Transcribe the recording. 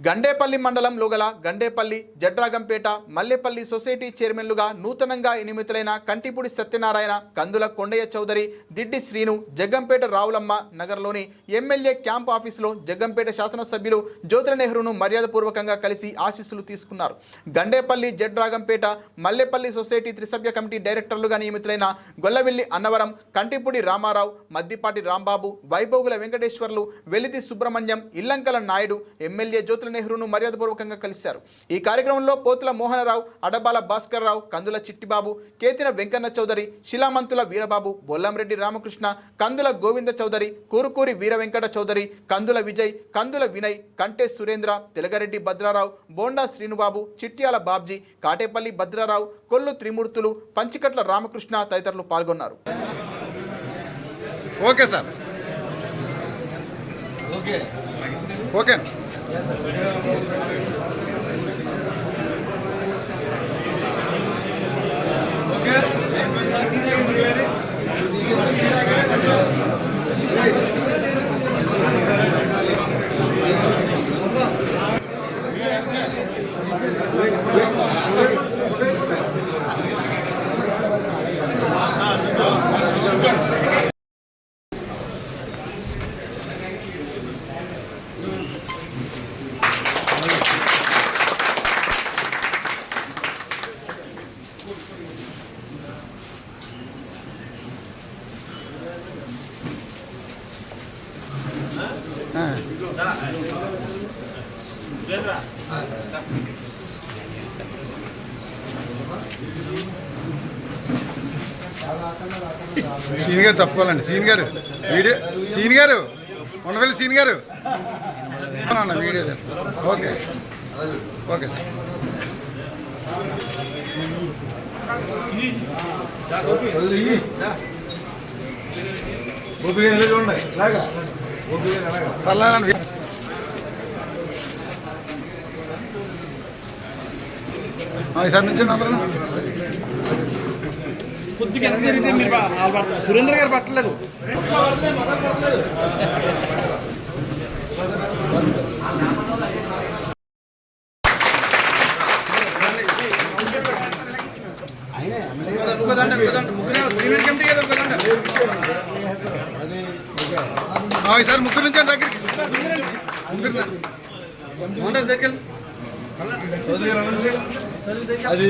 గండేపల్లి మండలంలో గల గండేపల్లి జడ్రాగంపేట మల్లెపల్లి సొసైటీ చైర్మన్లుగా నూతనంగా నియమితులైన కంటిపూడి సత్యనారాయణ కందుల కొండయ్య చౌదరి దిడ్డి శ్రీను జగ్గంపేట రావులమ్మ నగర్లోని ఎమ్మెల్యే క్యాంప్ ఆఫీసులో జగ్గంపేట శాసనసభ్యులు జ్యోతిర నెహ్రూను మర్యాదపూర్వకంగా కలిసి ఆశీస్సులు తీసుకున్నారు. గండేపల్లి జడ్రాగంపేట మల్లెపల్లి సొసైటీ త్రిసభ్య కమిటీ డైరెక్టర్లుగా నియమితులైన గొల్లవిల్లి అన్నవరం కంటిపూడి రామారావు మద్దిపాటి రాంబాబు వైభోగుల వెంకటేశ్వర్లు వెలితి సుబ్రహ్మణ్యం ఇల్లంకల నాయుడు ఎమ్మెల్యే జ్యోతుల నెహ్రూను మర్యాదపూర్వకంగా కలిశారు. ఈ కార్యక్రమంలో పోతుల మోహనరావు అడబాల భాస్కర్ రావు కందుల చిట్టిబాబు కేతిన వెంకన్న చౌదరి శిలామంతుల వీరబాబు బొల్లంరెడ్డి రామకృష్ణ కందుల గోవింద చౌదరి కూరుకూరి వీర వెంకట చౌదరి కందుల విజయ్ కందుల వినయ్ కంటే సురేంద్ర తెలగరెడ్డి భద్రారావు బోండా శ్రీనుబాబు చిట్యాల బాబ్జీ కాటేపల్లి భద్రారావు కొల్లు త్రిమూర్తులు పంచికట్ల రామకృష్ణ తదితరులు పాల్గొన్నారు. Okay sir. ఓకే. సీన్ గారు తప్పుకోవాలండి. సీన్ గారు వీడియో సీన్ గారు ఉండవల్లి సీన్ గారు. అన్న video sir. Okay. Okay sir. లాగా ఈసారి నుంచి అందరూ కొద్దిగా జరిగితే మీరు. సురేంద్ర గారు పట్టలేదు. ముగ్గురే కమిటీ కదా ఈసారి ముగ్గురు నుంచి దగ్గరికి ముగ్గురు వెళ్ళు. అది